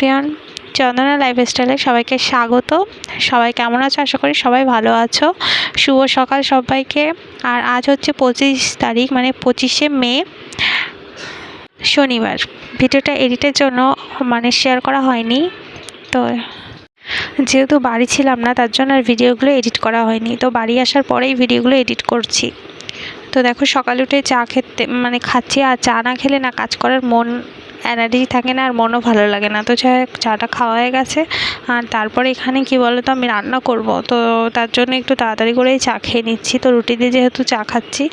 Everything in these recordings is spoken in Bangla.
এভরিওয়ান, চন্দনা লাইফস্টাইলে সবাইকে স্বাগত। সবাই কেমন আছো? আশা করি সবাই ভালো আছো। শুভ সকাল সবাইকে। আর আজ হচ্ছে পঁচিশ তারিখ মানে পঁচিশে মে, শনিবার। ভিডিওটা এডিটের জন্য মানে শেয়ার করা হয়নি। তো যেহেতু বাড়ি ছিলাম না, তার জন্য আর ভিডিওগুলো এডিট করা হয়নি। তো বাড়ি আসার পরেই ভিডিওগুলো এডিট করছি। তো দেখো সকালে উঠে চা খেতে মানে খাচ্ছি। আর চা না খেলে না কাজ করার মন এনার্জি থাকে না আর মনও ভালো লাগে না। তো হোক, চাটা খাওয়া হয়ে গেছে। আর তারপরে এখানে কি বলো তো আমি রান্না করব। তো তার জন্য একটু তাড়াতাড়ি করেই চা খেয়ে নিচ্ছি। তো রুটি দিয়ে যেহেতু চা খাচ্ছি,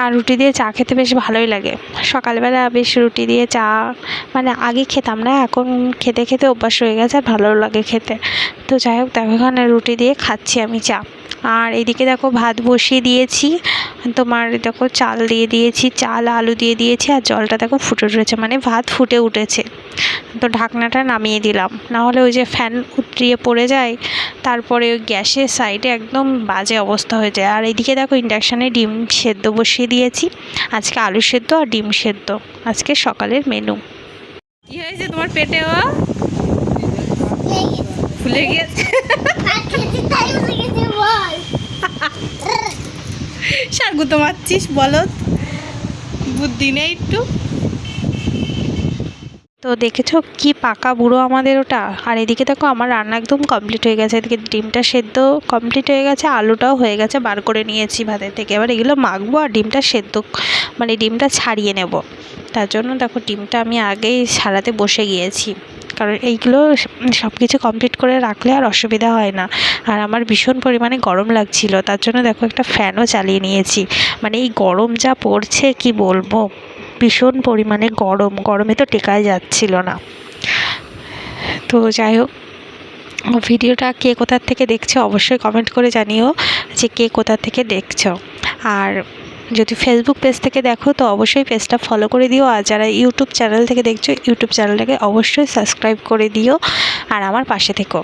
আর রুটি দিয়ে চা খেতে বেশ ভালোই লাগে। সকালবেলা বেশ রুটি দিয়ে চা মানে আগে খেতাম না, এখন খেতে খেতে অভ্যাস হয়ে গেছে আর ভালোও লাগে খেতে। তো যাই হোক, দেখো এখানে রুটি দিয়ে খাচ্ছি আমি চা। আর এদিকে দেখো ভাত বসিয়ে দিয়েছি। তোমার দেখো চাল দিয়ে দিয়েছি চাল আলু দিয়ে দিয়েছি আর জলটা দেখো ফুটে উঠেছে মানে ভাত ফুটে উঠেছে। তো ঢাকনাটা নামিয়ে দিলাম। না হলে ওই যে ফ্যান উতরিয়ে পড়ে যায় তারপরে ওই গ্যাসের সাইডে একদম বাজে অবস্থা হয়ে যায়। আর এদিকে দেখো ইন্ডাকশানে ডিম সেদ্ধ বসিয়ে দিয়েছি। আজকে আলু সেদ্ধ আর ডিম সেদ্ধ। আজকে সকালের মেনু। কি হয়েছে তোমার পেটে ও ফুলে গিয়েছে। সারগু তো মারছিস বলো বুদ্ধি নেই একটু। তো দেখেছ কি পাকা বুড়ো আমাদের ওটা? আর এদিকে দেখো আমার রান্না একদম কমপ্লিট হয়ে গেছে। এদিকে ডিমটা সেদ্ধ কমপ্লিট হয়ে গেছে, আলুটাও হয়ে গেছে, বার করে নিয়েছি ভাতের থেকে। এবার এগুলো মাখবো আর ডিমটা সেদ্ধ মানে ডিমটা ছাড়িয়ে নেব। তার জন্য দেখো ডিমটা আমি আগেই ছাড়াতে বসে গিয়েছি। কারণ এইগুলো সব কিছু কমপ্লিট করে রাখলে আর অসুবিধা হয় না। আর আমার ভীষণ পরিমাণে গরম লাগছিল, তার জন্য দেখো একটা ফ্যানও চালিয়ে নিয়েছি। মানে এই গরম যা পড়ছে, কি বলব? ভীষণ পরিমাণে গরম, গরমে তো টেকাই যাচ্ছিল না। তো যাই হোক, ভিডিওটা কে কোথার থেকে দেখছ অবশ্যই কমেন্ট করে জানিও যে কে কোথা থেকে দেখছ। আর যদি ফেসবুক পেজ থেকে দেখো, তো অবশ্যই পেজটা ফলো করে দিও। আর যারা ইউটিউব চ্যানেল থেকে দেখছ ইউটিউব চ্যানেলটাকে অবশ্যই সাবস্ক্রাইব করে দিও আর আমার পাশে থেকো।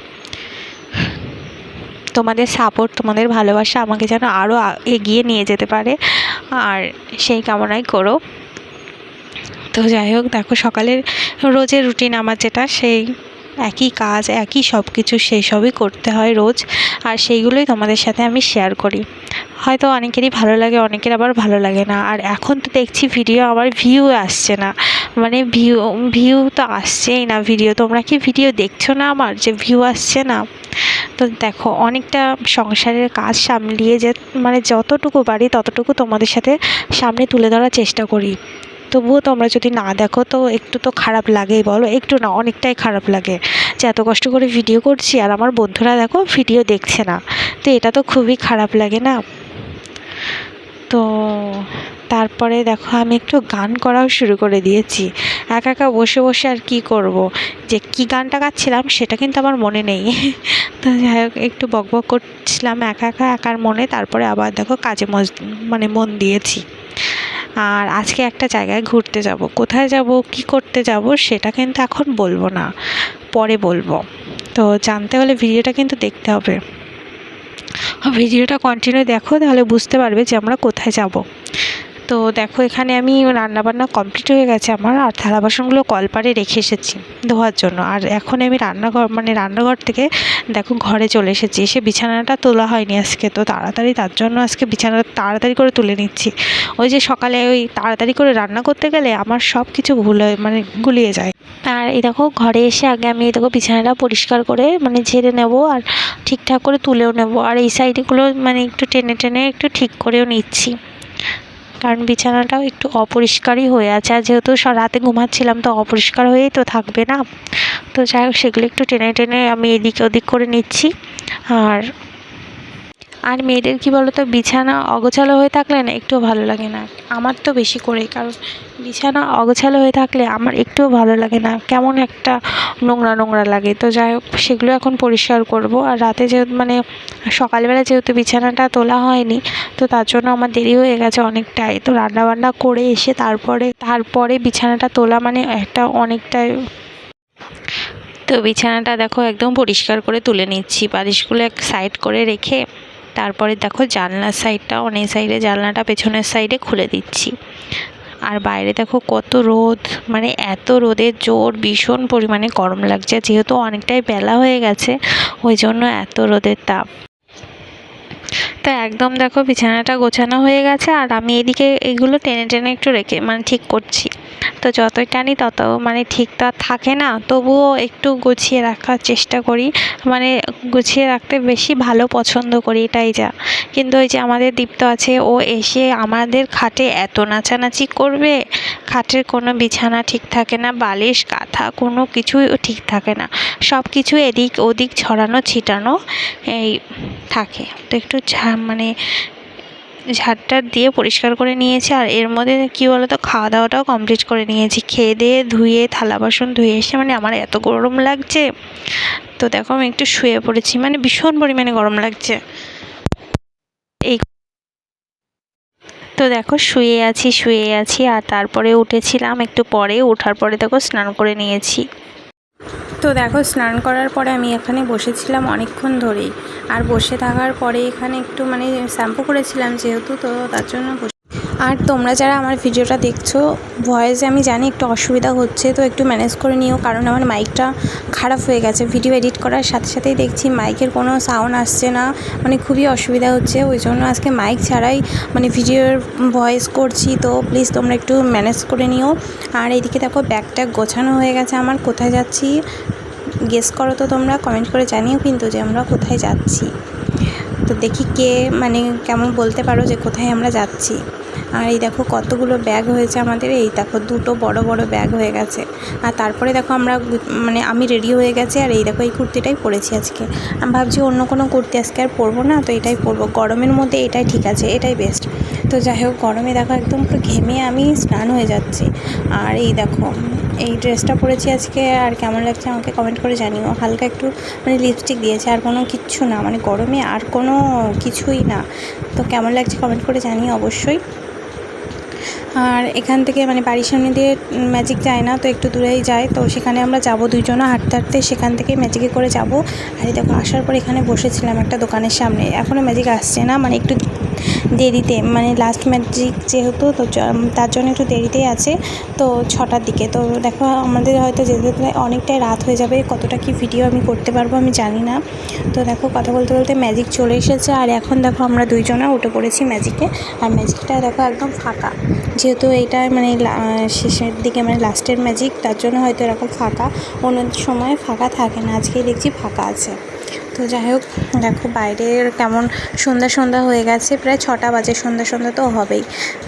তোমাদের সাপোর্ট তোমাদের ভালোবাসা আমাকে যেন আরও এগিয়ে নিয়ে যেতে পারে আর সেই কামনাই করো। তো যাই হোক, দেখো সকালের রোজের রুটিন আমার যেটা, সেই একই কাজ, একই সব কিছু সেই সবই করতে হয় রোজ। আর সেইগুলোই তোমাদের সাথে আমি শেয়ার করি। হয়তো অনেকেরই ভালো লাগে, অনেকের আবার ভালো লাগে না। আর এখন তো দেখছি ভিডিও আবার ভিউ আসছে না। মানে ভিউ ভিউ তো আসছেই না ভিডিও তোমরা কি ভিডিও দেখছ না আমার যে ভিউ আসছে না? তো দেখো, অনেকটা সংসারের কাজ সামলিয়ে যে মানে যতটুকু পারি ততটুকু তোমাদের সাথে সামনে তুলে ধরার চেষ্টা করি। তবুও তোমরা যদি না দেখো, তো একটু তো খারাপ লাগেই বলো। একটু না, অনেকটাই খারাপ লাগে যে এত কষ্ট করে ভিডিও করছি আর আমার বন্ধুরা দেখো ভিডিও দেখছে না। তো এটা তো খুবই খারাপ লাগে না? তো তারপরে দেখো আমি একটু গান করাও শুরু করে দিয়েছি। একা একা বসে বসে আর কি করব? যে কি গানটা গাচ্ছিলাম সেটা কিন্তু আমার মনে নেই। তো যাই হোক, একটু বকবক করছিলাম একা একা, একার মনে। তারপরে আবার দেখো কাজে মানে মন দিয়েছি। আর আজকে একটা জায়গায় ঘুরতে যাব। কোথায় যাব, কি করতে যাব, সেটা কিন্তু এখন বলব না। পরে বলব। তো জানতে হলে ভিডিওটা কিন্তু দেখতে হবে। ভিডিওটা কন্টিনিউ দেখো, তাহলে বুঝতে পারবে যে আমরা কোথায় যাব। তো দেখো, এখানে আমি রান্নাবান্না কমপ্লিট হয়ে গেছে আমার, আর থালা বাসনগুলো কলপারে রেখে এসেছি ধোয়ার জন্য। আর এখন আমি রান্নাঘর মানে রান্নাঘর থেকে দেখো ঘরে চলে এসেছি। এসে বিছানাটা তোলা হয়নি আজকে, তো তাড়াতাড়ি তার জন্য আজকে বিছানাটা তাড়াতাড়ি করে তুলে নিচ্ছি। ওই যে সকালে ওই তাড়াতাড়ি করে রান্না করতে গেলে আমার সব কিছু ভুল মানে গুলিয়ে যায়। আর এই দেখো, ঘরে এসে আগে আমি এই দেখো বিছানাটা পরিষ্কার করে মানে ঝেড়ে নেব আর ঠিকঠাক করে তুলেও নেব। আর এই সাইডগুলো মানে একটু টেনে টেনে একটু ঠিক করেও নিচ্ছি। কারণ বিছানাটাও একটু অপরিষ্কারই হয়ে আছে। আর যেহেতু রাতে ঘুমাচ্ছিলাম, তো অপরিষ্কার হয়েই তো থাকবে না। তো যাই হোক, সেগুলো একটু টেনে টেনে আমি এদিকে ওদিক করে নিচ্ছি। আর আর মেয়েদের কী বলো তো বিছানা অগোছালো হয়ে থাকলে না একটুও ভালো লাগে না। আমার তো বেশি করেই, কারণ বিছানা অগোছালো হয়ে থাকলে আমার একটুও ভালো লাগে না। কেমন একটা নোংরা নোংরা লাগে। তো যাই হোক, সেগুলো এখন পরিষ্কার করব। আর রাতে যেহেতু মানে সকালবেলা যেহেতু বিছানাটা তোলা হয়নি, তো তার জন্য আমার দেরি হয়ে গেছে অনেকটাই। তো রান্নাবান্না করে এসে তারপরে তারপরে বিছানাটা তোলা মানে একটা অনেকটাই তো বিছানাটা দেখো একদম পরিষ্কার করে তুলে নিচ্ছি। বালিশগুলো এক সাইড করে রেখে তারপরে দেখো জানলার সাইডটা অনেক সাইডে জানলাটা, পেছনের সাইডে খুলে দিচ্ছি। আর বাইরে দেখো কত রোদ মানে এত রোদের জোর ভীষণ পরিমাণে গরম লাগছে, যেহেতু অনেকটাই বেলা হয়ে গেছে, ওই জন্য এত রোদের তাপ। তো একদম দেখো বিছানাটা গোছানো হয়ে গেছে আর আমি এদিকে এগুলো টেনে টেনে একটু রেখে মানে ঠিক করছি। তো যতই টানি তত মানে ঠিক তো থাকে না, তবুও একটু গুছিয়ে রাখার চেষ্টা করি। মানে গুছিয়ে রাখতে বেশি ভালো পছন্দ করি এটাই যা। কিন্তু ওই যে আমাদের দীপ্ত আছে, ও এসে আমাদের খাটে এত নাচানাচি করবে। খাটের কোনো বিছানা ঠিক থাকে না, বালিশ, কাঁথা, কোনো কিছুই ঠিক থাকে না। সব কিছু এদিক ওদিক ছড়ানো, ছিটানো, এই থাকে। তো একটু ঝা মানে ঝাড়টার দিয়ে পরিষ্কার করে নিয়েছি আর এর মধ্যে কী বলো তো খাওয়া দাওয়াটাও কমপ্লিট করে নিয়েছি। খেয়ে দিয়ে ধুয়ে, থালা বাসন ধুয়ে এসে মানে আমার এত গরম লাগছে। তো দেখো আমি একটু শুয়ে পড়েছি মানে ভীষণ পরিমাণে গরম লাগছে। এই তো দেখো শুয়ে আছি শুয়ে আছি আর তারপরে উঠেছিলাম একটু পরে ওঠার পরে দেখো স্নান করে নিয়েছি। তো দেখো, স্নান করার পরে আমি এখানে বসেছিলাম অনেকক্ষণ ধরেই। আর বসে থাকার পরে এখানে একটু মানে শ্যাম্পু করেছিলাম যেহেতু, তো তার জন্য আর তোমরা যারা আমার ভিডিওটা দেখছ ভয়েসে আমি জানি একটু অসুবিধা হচ্ছে, তো একটু ম্যানেজ করে নিও, কারণ আমার মাইকটা খারাপ হয়ে গেছে। ভিডিও এডিট করার সাথে সাথেই দেখছি মাইকের কোনো সাউন্ড আসছে না মানে খুবই অসুবিধা হচ্ছে। ওই জন্য আজকে মাইক ছাড়াই মানে ভিডিওর ভয়েস করছি, তো প্লিজ তোমরা একটু ম্যানেজ করে নিও। আর এইদিকে দেখো ব্যাগটা গোছানো হয়ে গেছে আমার, কোথায় যাচ্ছি? গেস করো তো তোমরা কমেন্ট করে জানিও কিন্তু যে আমরা কোথায় যাচ্ছি। তো দেখি কে মানে কেমন বলতে পারো যে কোথায় আমরা যাচ্ছি। আর এই দেখো কতগুলো ব্যাগ হয়েছে আমাদের। এই দেখো দুটো বড় বড় ব্যাগ হয়ে গেছে। আর তারপরে দেখো আমরা মানে আমি রেডি হয়ে গেছি আর এই দেখো এই কুর্তিটাই পরেছি আজকে। আমি ভাবছি অন্য কোনো কুর্তি আজকে আর পরবো না, তো এটাই পরবো। গরমের মধ্যে এটাই ঠিক আছে, এটাই বেস্ট তো যাই হোক, গরমে দেখো একদম পুরো ঘেমে আমি স্নান হয়ে যাচ্ছি। আর এই দেখো, এই ড্রেসটা পরেছি আজকে আর কেমন লাগছে আমাকে কমেন্ট করে জানিও। হালকা একটু মানে লিপস্টিক দিয়েছে আর কোনো কিচ্ছু না মানে গরমে আর কোনো কিছুই না। তো কেমন লাগছে কমেন্ট করে জানিও অবশ্যই। আর এখান থেকে মানে বাড়ির সামনে দিয়ে ম্যাজিক যায় না, তো একটু দূরেই যায়। তো সেখানে আমরা যাব দুজনে হাঁটতে হাঁটতে, সেখান থেকে ম্যাজিকে করে যাব। আর দেখো, আসার পর এখানে বসেছিলাম একটা দোকানের সামনে। এখনও ম্যাজিক আসছে না মানে একটু দেরিতে মানে লাস্ট ম্যাজিক যেহেতু, তো তার জন্য একটু দেরিতেই আছে। তো ছটার দিকে, তো দেখো আমাদের হয়তো যেতে যেতে অনেকটাই রাত হয়ে যাবে। কতটা কি ভিডিও আমি করতে পারব আমি জানি না। তো দেখো কথা বলতে বলতে ম্যাজিক চলে এসেছে। আর এখন দেখো আমরা দুইজনা উঠে পড়েছি ম্যাজিকে আর ম্যাজিকটা দেখো একদম ফাঁকা। যেহেতু এইটা মানে শেষের দিকে মানে লাস্টের ম্যাজিক তার জন্য হয়তো এরকম ফাঁকা। অন্য সময় ফাঁকা থাকে না, আজকেই দেখছি ফাঁকা আছে। তো যাই হোক, দেখো বাইরের কেমন সন্ধ্যা সন্ধ্যা হয়ে গেছে। প্রায় ছটা বাজে, সন্ধ্যা সন্ধ্যা তো হবেই।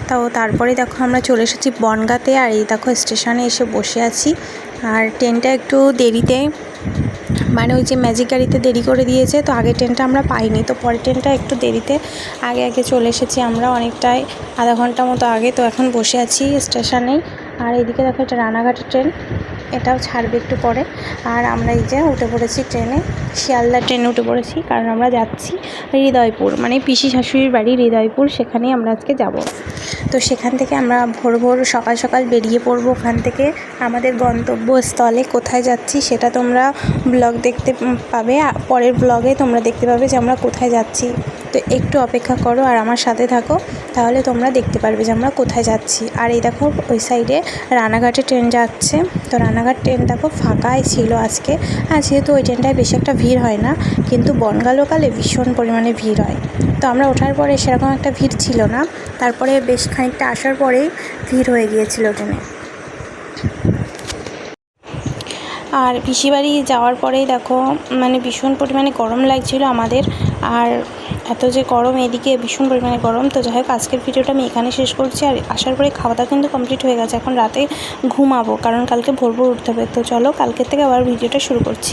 তো তারপরে দেখো আমরা চলে এসেছি বনগাঁতে আর এই দেখো স্টেশনে এসে বসে আছি। আর ট্রেনটা একটু দেরিতে মানে ওই যে ম্যাজিক গাড়িতে দেরি করে দিয়েছে, তো আগের ট্রেনটা আমরা পাইনি। তো পরের ট্রেনটা একটু দেরিতে, আগে আগে চলে এসেছি আমরা অনেকটাই, আধা ঘণ্টা মতো আগে। তো এখন বসে আছি স্টেশনেই। আর এদিকে দেখো এটা রানাঘাটের ট্রেন। এটাও ছাড়বে একটু পরে। আর আমরা এই যে উঠে পড়েছি ট্রেনে, শিয়ালদা ট্রেনে উঠে পড়েছি, কারণ আমরা যাচ্ছি হৃদয়পুর মানে পিসি শাশুড়ির বাড়ি হৃদয়পুর, সেখানেই আমরা আজকে যাব। তো সেখান থেকে আমরা ভোর ভোর সকাল সকাল বেরিয়ে পড়ব ওখান থেকে। আমাদের গন্তব্যস্থলে কোথায় যাচ্ছি সেটা তোমরা ব্লগ দেখতে পাবে। পরের ব্লগে তোমরা দেখতে পাবে যে আমরা কোথায় যাচ্ছি। তো একটু অপেক্ষা করো আর আমার সাথে থাকো, তাহলে তোমরা দেখতে পারবে যে আমরা কোথায় যাচ্ছি। আর এই দেখো, ওই সাইডে রানাঘাটে ট্রেন যাচ্ছে। তো রানাঘাট ট্রেন দেখো ফাঁকাই ছিল আজকে। আর যেহেতু ওই ট্রেনটায় বেশি একটা ভিড় হয় না, কিন্তু বনগা লোকালে ভীষণ পরিমাণে ভিড় হয়। তো আমরা ওঠার পরে সেরকম একটা ভিড় ছিল না, তারপরে বেশ খানিকটা আসার পরেই ভিড় হয়ে গিয়েছিল ট্রেনে। আর পিসিবাড়ি যাওয়ার পরেই দেখো মানে ভীষণ পরিমাণে গরম লাগছিল আমাদের। আর এত যে গরম, এদিকে ভীষণ পরিমাণে গরম। তো যাই হোক, আজকের ভিডিওটা আমি এখানে শেষ করছি। আর আসার পরে খাওয়া দাওয়া কিন্তু কমপ্লিট হয়ে গেছে। এখন রাতে ঘুমাবো, কারণ কালকে ভোর ভোর উঠতে হবে। তো চলো, কালকের থেকে আবার ভিডিওটা শুরু করছি।